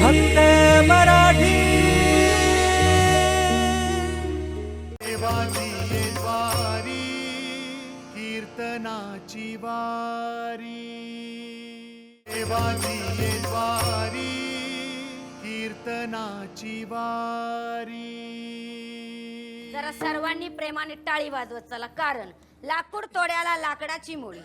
फक्त मराठी. देवाची ये द्वारी कीर्तनाची वारी. देवाची ये द्वारी कीर्तनाची वारी. जरा सर्वांनी प्रेमाने टाळी वाजवत चला कारण लाकूड तोड्याला लाकडाची मुळी.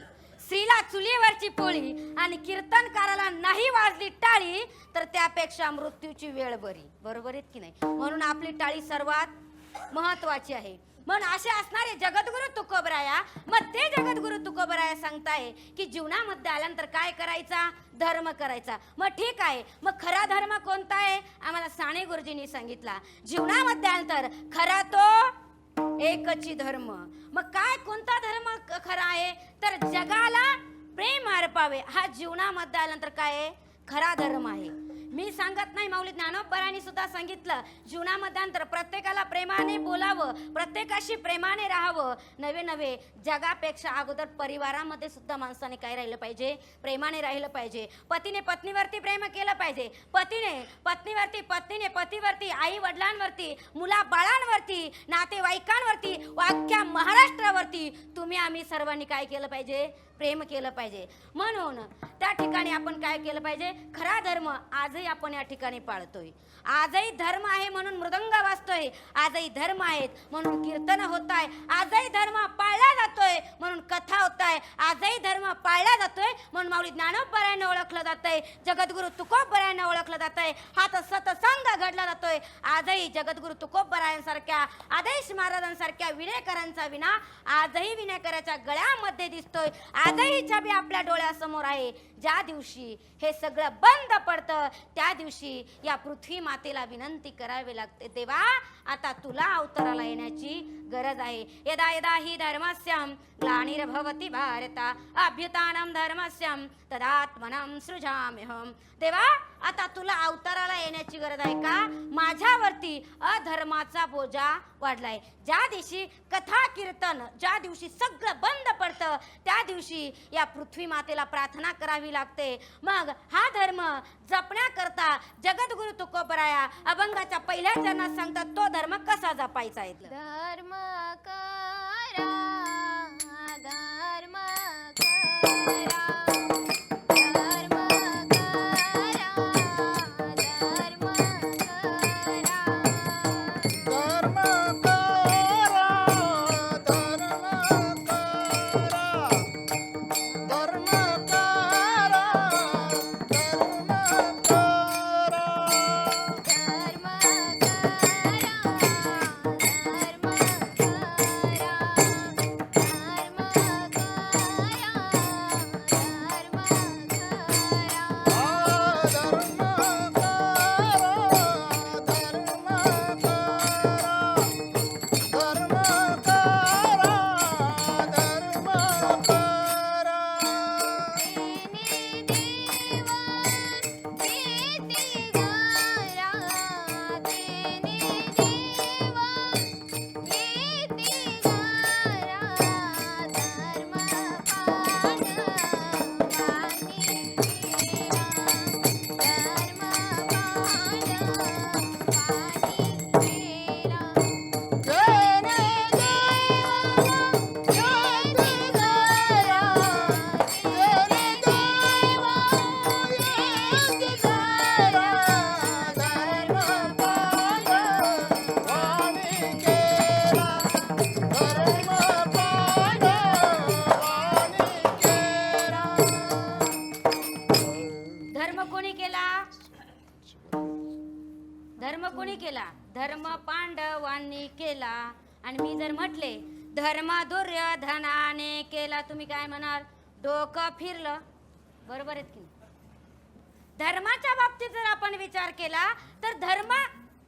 स्त्रीला चुलीवरची पोळी आणि कीर्तनकाराला नाही वाजली टाळी तर त्यापेक्षा मृत्यूची वेळ बरी. बरोबर आहेत की नाही? म्हणून आपली टाळी सर्वात महत्वाची आहे. म्हणून असे असणारे जगद्गुरु तुकोबराया मग ते जगद्गुरु तुकोबराया सांगताय की जीवनामध्ये आल्यानंतर काय करायचा? धर्म करायचा. मग ठीक आहे. मग खरा धर्म कोणता आहे? आम्हाला साने गुरुजींनी सांगितला. जीवनामध्ये आल्यानंतर खरा तो एकची धर्म. मग काय कोणता धर्म खरा आहे? तर जगाला प्रेम अर्पावे. हा जीवनामध्ये आल्यानंतर काय आहे? खरा धर्म आहे. मी सांगत नाही माऊली ज्ञानोपरांनी सुद्धा सांगितलं जीवनामध्ये अंतर प्रत्येकाला प्रेमाने बोलावं प्रत्येकाशी प्रेमाने राहावं. नवे नवे जगापेक्षा अगोदर परिवारामध्ये सुद्धा माणसाने काय राहिलं पाहिजे? प्रेमाने राहिलं पाहिजे. पतीने पत्नीवरती प्रेम केलं पाहिजे. पतीने पत्नीवरती पत्नीने पतीवरती आई वडिलांवरती मुला बाळांवरती नातेवाईकांवरती वाक्या महाराष्ट्रावरती तुम्ही आम्ही सर्वांनी काय केलं पाहिजे? प्रेम केलं पाहिजे. म्हणून त्या ठिकाणी आपण काय केलं पाहिजे? खरा धर्म आजही आपण या ठिकाणी पाळतोय. आजही धर्म आहे म्हणून मृदंग वाजतोय आजही धर्म आहेत म्हणून कीर्तन होत आहे आजही धर्म पाळला जातोय म्हणून कथा होत आहे आजही धर्म पाळला जातोय म्हणून माऊली ज्ञानोपरायनं ओळखलं जातंय. जगद्गुरु तुकोबरायानं ओळखलं जातंय. हा तर सतसंग घडला जातोय. आजही जगद्गुरु तुकोपरायांसारख्या आदेश महाराजांसारख्या विणेकरांचा विना आजही विना विनेकराच्या गळ्यामध्ये दिसतोय. आजही छबी आपल्या डोळ्यासमोर आहे. ज्या दिवशी हे सगळं बंद पडतं त्या दिवशी या पृथ्वी मातेला विनंती करावी लागते. देवा आता तुला अवतराला येण्याची गरज आहे. यदा यदा ही धर्मस्यम ग्लानिर्भवती भारता अभ्युतानम धर्मस्यम तदात्मनम सृजाम्यहम देवा आता तुला अवताराला येण्याची गरज आहे का? माझ्यावरती अधर्माचा बोजा वाढलाय. ज्या दिवशी कथा कीर्तन ज्या दिवशी सगळं बंद पडतं त्या दिवशी या पृथ्वी मातेला प्रार्थना करावी लागते. मग हा धर्म जपण्याकरता जगद्गुरु तुकोबराया अभंगाच्या पहिल्या चरणात सांगतात तो धर्म कसा जपायचा आहे धर्म धर्म पांडवांनी केला. आणि मी जर म्हटले धर्म दुर्योधनाने केला तुम्ही काय म्हणाल? डोकं फिरलं. बरोबर आहेत की धर्माच्या बाबतीत जर आपण विचार केला तर धर्म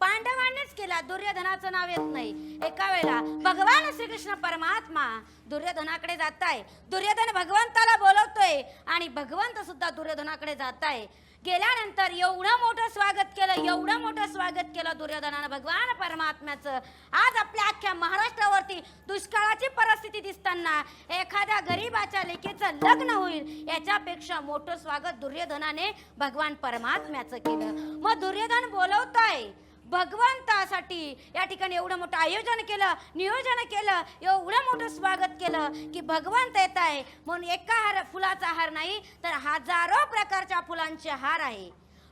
पांडवांनीच केला. दुर्योधनाचं नाव येत नाही. एका वेळेला भगवान श्रीकृष्ण परमात्मा दुर्योधनाकडे जात आहे दुर्योधन भगवंताला बोलवतोय. आणि भगवंत सुद्धा दुर्योधनाकडे जात आहे गेल्यानंतर एवढं मोठं स्वागत केलं एवढं मोठं स्वागत केलं दुर्योधनानं भगवान परमात्म्याचं. आज आपल्या अख्ख्या महाराष्ट्रावरती दुष्काळाची परिस्थिती दिसताना एखाद्या गरीबाच्या लेकीचं लग्न होईल याच्यापेक्षा मोठं स्वागत दुर्योधनाने भगवान परमात्म्याचं केलं. मग दुर्योधन बोलवतोय भगवंतासाठी या ठिकाणी एवढं मोठं आयोजन केलं नियोजन केलं एवढं मोठं स्वागत केलं की भगवंत येत आहे. म्हणून एका हार फुलाचा हार नाही तर हजारो प्रकारच्या फुलांचे हार आहे.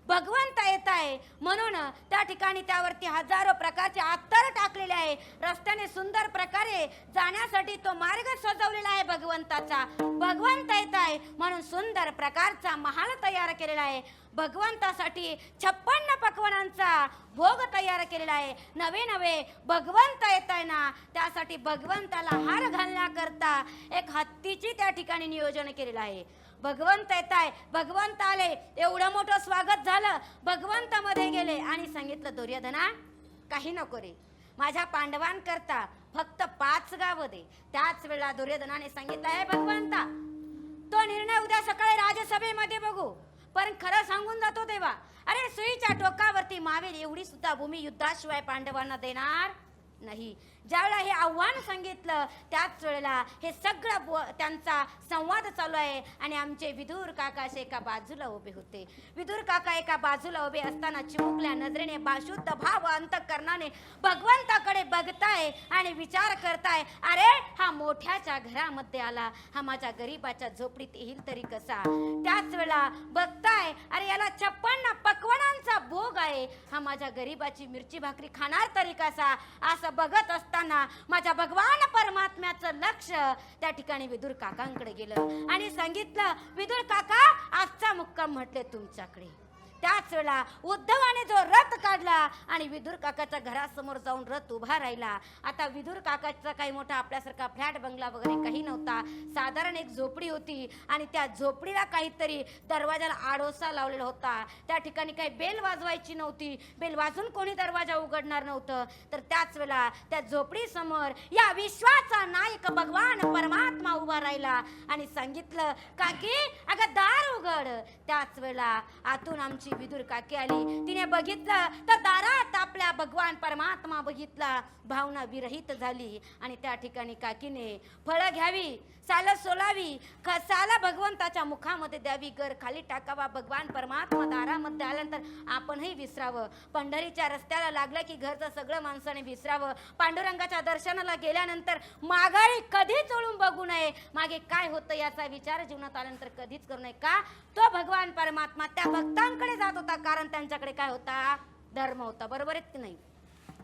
भगवंत येत आहे. म्हणून त्या ठिकाणी त्यावरती हजारो प्रकारचे अत्तर टाकलेले आहे. रस्त्याने सुंदर प्रकारे जाण्यासाठी तो मार्ग सजवलेला आहे भगवंताचा. भगवंत येत आहे. म्हणून सुंदर प्रकारचा महाल तयार केलेला आहे. भगवंतासाठी छप्पन्न पकवानांचा भोग तयार केलेला आहे. नवे नवे भगवंत येत आहे ना त्यासाठी भगवंताला हार घालण्याकरता एक हत्तीची त्या ठिकाणी नियोजन केलेलं आहे. भगवंत येत आहे. भगवंत आले. एवढं मोठं स्वागत झालं. भगवंतामध्ये गेले. आणि सांगितलं दुर्योधना काही नको रे. माझ्या पांडवांकरता फक्त पाच गावं दे. त्याच वेळेला दुर्योधनाने सांगितलं आहे भगवंता तो निर्णय उद्या सकाळी राजसभेमध्ये बघू. पण खरं सांगून जातो तेव्हा अरे सुईच्या टोकावरती महावीर एवढी सुद्धा भूमी युद्धाशिवाय पांडवांना देणार नाही. ज्यावेळेला हे आव्हान सांगितलं त्याच वेळेला हे सगळं त्यांचा संवाद चालू आहे आणि आमचे विदूर काका असे एका बाजूला उभे होते. विदूर काका एका बाजूला उभे असताना चिमुकल्या नजरेने बाशुद्ध भाव अंतकरणाने भगवंताकडे बघताय आणि विचार करताय अरे हा मोठ्याच्या घरामध्ये आला. हा माझ्या गरीबाच्या झोपडीत येईल तरी कसा? त्याच वेळेला बघताय अरे याला छप्पन्न पकवानांचा हा माझ्या गरीबाची मिरची भाकरी खाणार तरी कसा? असं बघत असताना माझ्या भगवान परमात्म्याचं लक्ष त्या ठिकाणी विदुर काकांकडे गेलं. आणि सांगितलं विदुर काका आजचा मुक्काम म्हटले तुमच्याकडे. त्याच वेळेला उद्धवाने जो रथ काढला आणि विदुर काकाच्या घरासमोर जाऊन रथ उभा राहिला. आता विदुर काकाचा काही मोठा आपल्यासारखा फ्लॅट बंगला वगैरे काही नव्हता. साधारण एक झोपडी होती आणि त्या झोपडीला काहीतरी दरवाजाला आडोसा लावलेला होता. त्या ठिकाणी काही बेल वाजवायची नव्हती. बेल वाजून कोणी दरवाजा उघडणार नव्हतं. तर त्याच वेळेला त्या झोपडीसमोर या विश्वाचा नायक भगवान परमात्मा उभा राहिला आणि सांगितलं काकी अगं दार उघड. त्याच वेळेला आतून आमची विदुर काकी आली तिने बघितलं तर दारात आपल्या भगवान परमात्मा बघितला. भावना विरहित झाली. आणि त्या ठिकाणी काकीने फळं घ्यावी साल सोलावी साला भगवंताच्या मुखामध्ये द्यावी घर खाली टाकावा भगवान परमात्मा दारामध्ये आल्यानंतर आपणही विसरावं. पंढरीच्या रस्त्याला लागलं की घरचं सगळं माणसाने विसरावं. पांडुरंगाच्या दर्शनाला गेल्यानंतर माघारी कधीच चोळून बघू नये. मागे काय होतं याचा विचार जीवनात आल्यानंतर कधीच करू नये. का? तो भगवान परमात्मा त्या भक्तांकडे जात होता कारण त्यांच्याकडे काय होता? धर्म होता. बरोबर आहे की नाही?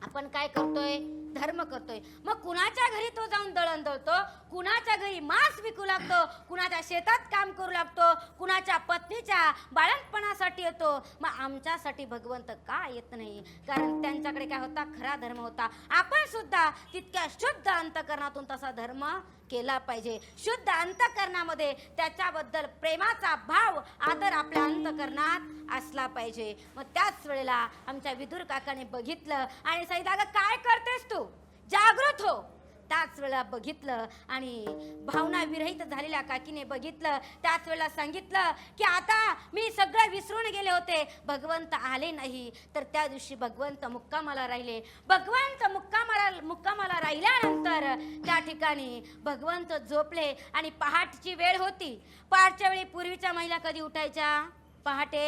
आपण काय करतोय? धर्म करतोय. मग कुणाच्या घरी तो जाऊन दळण दळतो? कुणाच्या घरी मांस विकू लागतो? कुणाच्या शेतात काम करू लागतो? कुणाच्या पत्नीच्या बाळणपणासाठी येतो? मग आमच्यासाठी भगवंत का येत नाही? कारण त्यांच्याकडे काय होता? खरा धर्म होता. आपण सुद्धा तितक्या शुद्ध अंतकरणातून तसा धर्म केला पाहिजे. शुद्ध अंतकरणामध्ये त्याच्याबद्दल प्रेमाचा भाव आदर आपल्या अंतकरणात असला पाहिजे. मग त्याच वेळेला आमच्या विदुर काकाने बघितलं आणि सांगितलं काय करतेस तू? त्याच वेळेला बघितलं आणि भावना विरहित झालेल्या काकीने बघितलं त्याच वेळेला सांगितलं की आता मी सगळं विसरून गेले होते. भगवंत आले नाही. तर त्या दिवशी भगवंत मुक्कामाला राहिले. भगवंत मुक्कामाला मुक्कामाला राहिल्यानंतर त्या ठिकाणी भगवंत झोपले आणि पहाटची वेळ होती. पहाटच्या वेळी पूर्वीच्या महिला कधी उठायच्या? पहाटे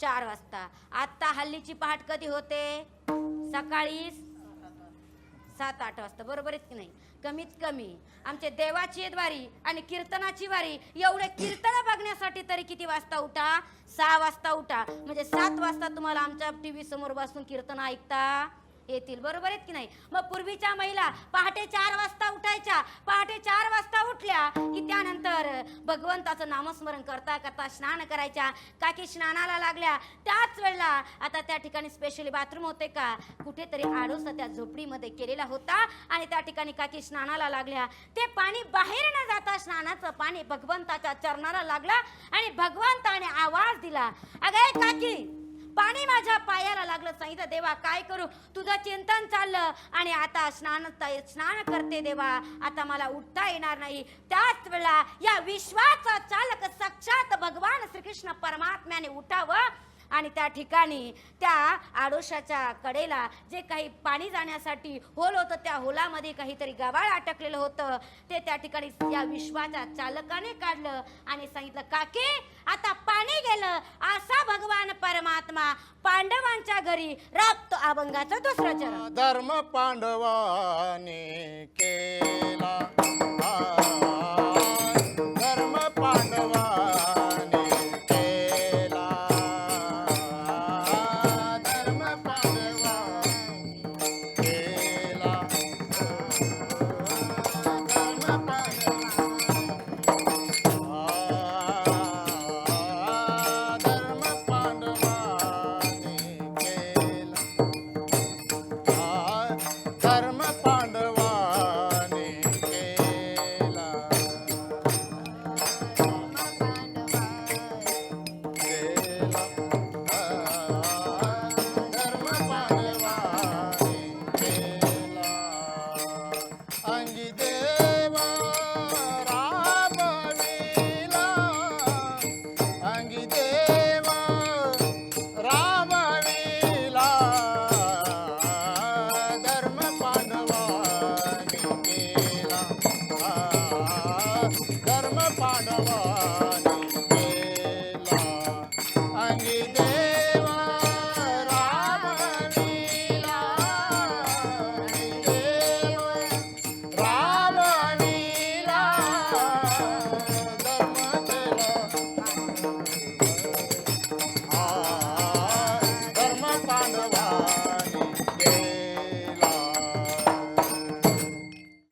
चार वाजता. आत्ता हल्लीची पहाट कधी होते? सकाळी सात आठ वाजता. बरोबर आहेत की नाही? कमीत कमी आमचे देवाची वारी आणि कीर्तनाची वारी एवढे कीर्तन बघण्यासाठी तरी किती वाजता उठा? सहा वाजता उठा. म्हणजे सात वाजता तुम्हाला आमच्या टीव्ही समोर बसून कीर्तन ऐकता? येतील. बरोबर आहेत की नाही? मग पूर्वीच्या महिला पहाटे चार वाजता उठायच्या. पहाटे चार वाजता उठल्या की त्यानंतर भगवंताचं नामस्मरण करता करता स्नान करायच्या. काकी स्नानाला लागल्या. त्याच वेळेला आता त्या ठिकाणी स्पेशली बाथरूम होते का? कुठेतरी आडोसा त्या झोपडीमध्ये केलेला होता आणि त्या ठिकाणी काकी स्नानाला लागल्या. ते पाणी बाहेर न जाता स्नानाचं पाणी भगवंताच्या चरणाला लागलं आणि भगवंताने आवाज दिला अगं काकी पाणी माझ्या पायाला लागलं. सांगितलं देवा काय करू? तुझं चिंतन चाललं आणि आता स्नान स्नान करते देवा. आता मला उठता येणार नाही. त्याच वेळा या विश्वाचा चालक श्रीकृष्ण परमात्म्याने उठावं. आणि त्या ठिकाणी त्या आडोशाच्या कडेला जे काही पाणी जाण्यासाठी होल होतं त्या होलामध्ये काहीतरी गवाळ अटकलेलं होतं. ते त्या ठिकाणी या विश्वाच्या चालकाने काढलं आणि सांगितलं काके आता पाणी गेलं. असा भगवान परमात्मा पांडवांच्या घरी राबतो अभंगाचं दुसरं चरण. धर्म पांडवाने केला.